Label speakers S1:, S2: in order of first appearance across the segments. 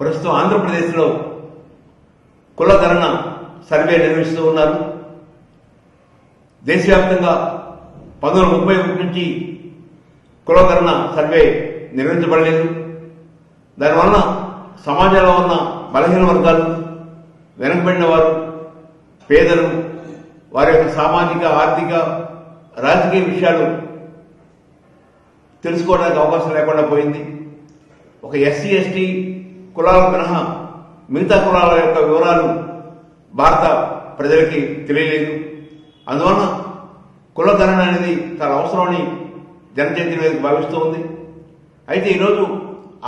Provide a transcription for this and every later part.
S1: ప్రస్తుతం ఆంధ్రప్రదేశ్లో కులగణన సర్వే నిర్వహిస్తూ ఉన్నారు. దేశవ్యాప్తంగా పంతొమ్మిది ముప్పై ఒకటి నుంచి కులగణన సర్వే నిర్వహించబడలేదు. దానివలన సమాజంలో ఉన్న బలహీన వర్గాలు వెనకబడిన వారు పేదలు వారి యొక్క సామాజిక ఆర్థిక రాజకీయ విషయాలు తెలుసుకోవడానికి అవకాశం లేకుండా పోయింది. ఒక ఎస్సీ ఎస్టీ కులాల మినహా మిగతా కులాల యొక్క వివరాలు భారత ప్రజలకి తెలియలేదు. అందువలన కులగణన అనేది చాలా అవసరమని జనచేతి వేదిక భావిస్తూ ఉంది. అయితే ఈరోజు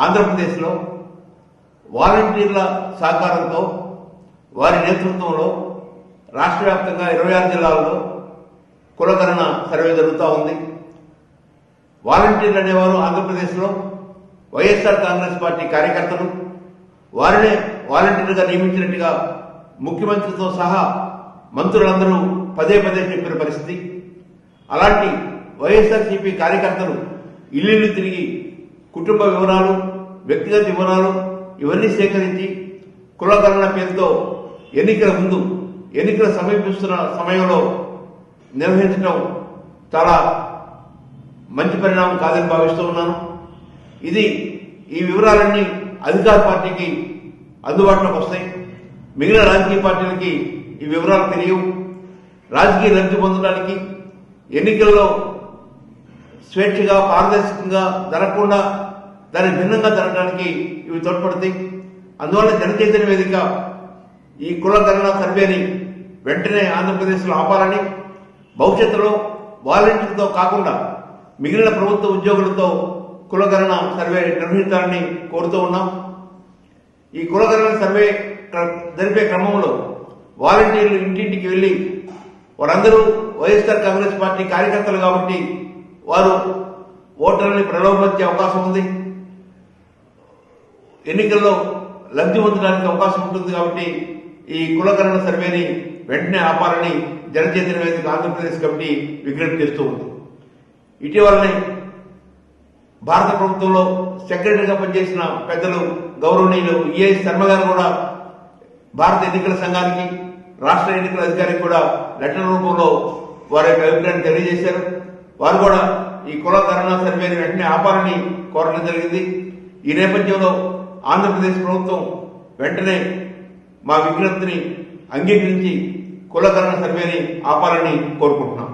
S1: ఆంధ్రప్రదేశ్లో వాలంటీర్ల సహకారంతో వారి నేతృత్వంలో రాష్ట్ర వ్యాప్తంగా ఇరవై ఆరు జిల్లాల్లో కులగణన సర్వే జరుగుతూ ఉంది. వాలంటీర్లు అనేవారు ఆంధ్రప్రదేశ్లో వైఎస్ఆర్ కాంగ్రెస్ పార్టీ కార్యకర్తలు వారినే వాలంటీర్గా నియమించినట్టుగా ముఖ్యమంత్రితో సహా మంత్రులందరూ పదే పదే చెప్పిన పరిస్థితి. అలాంటి వైఎస్ఆర్సీపీ కార్యకర్తలు ఇల్లు తిరిగి కుటుంబ వివరాలు వ్యక్తిగత వివరాలు ఇవన్నీ సేకరించి కులగణన పేరుతో ఎన్నికల ముందు ఎన్నికలు సమీపిస్తున్న సమయంలో నిర్వహించడం చాలా మంచి పరిణామం కాదని భావిస్తూ ఉన్నాను. ఇది ఈ వివరాలన్నీ అధికార పార్టీకి అందుబాటులోకి వస్తాయి. మిగిలిన రాజకీయ పార్టీలకి ఈ వివరాలు తెలియవు. రాజకీయ లబ్ధి పొందడానికి ఎన్నికల్లో స్వేచ్ఛగా పారదర్శకంగా జరగకుండా దానికి భిన్నంగా జరగడానికి ఇవి తోడ్పడతాయి. అందువల్ల జనచైతన్య వేదిక ఈ కులకరణ సర్వేని వెంటనే ఆంధ్రప్రదేశ్లో ఆపాలని భవిష్యత్తులో వాలంటీర్తో కాకుండా మిగిలిన ప్రభుత్వ ఉద్యోగులతో కులగణన సర్వే నిర్వహించాలని కోరుతూ ఉన్నాం. ఈ కులగణన సర్వే జరిపే క్రమంలో వాలంటీర్లు ఇంటింటికి వెళ్ళి వారందరూ వైఎస్ఆర్ కాంగ్రెస్ పార్టీ కార్యకర్తలు కాబట్టి వారు ఓటర్లని ప్రలోభించే అవకాశం ఉంది. ఎన్నికల్లో లబ్ధి పొందడానికి అవకాశం ఉంటుంది కాబట్టి ఈ కులకరణ సర్వేని వెంటనే ఆపాలని జనచేతన వేదిక ఆంధ్రప్రదేశ్ కమిటీ విజ్ఞప్తి చేస్తూ ఉంది. ఇటీవలనే భారత ప్రభుత్వంలో సెక్రటరీగా పనిచేసిన పెద్దలు గౌరవనీయులు ఈఎస్ శర్మ గారు కూడా భారత ఎన్నికల సంఘానికి రాష్ట్ర ఎన్నికల అధికారికి కూడా లెటర్ రూపంలో వారి యొక్క అభిప్రాయాన్ని తెలియజేశారు. వారు కూడా ఈ కులకరణ సర్వేని వెంటనే ఆపాలని కోరడం జరిగింది. ఈ నేపథ్యంలో ఆంధ్రప్రదేశ్ ప్రభుత్వం వెంటనే మా విజ్ఞప్తిని అంగీకరించి కులకరణ సర్వేని ఆపాలని కోరుకుంటున్నాం.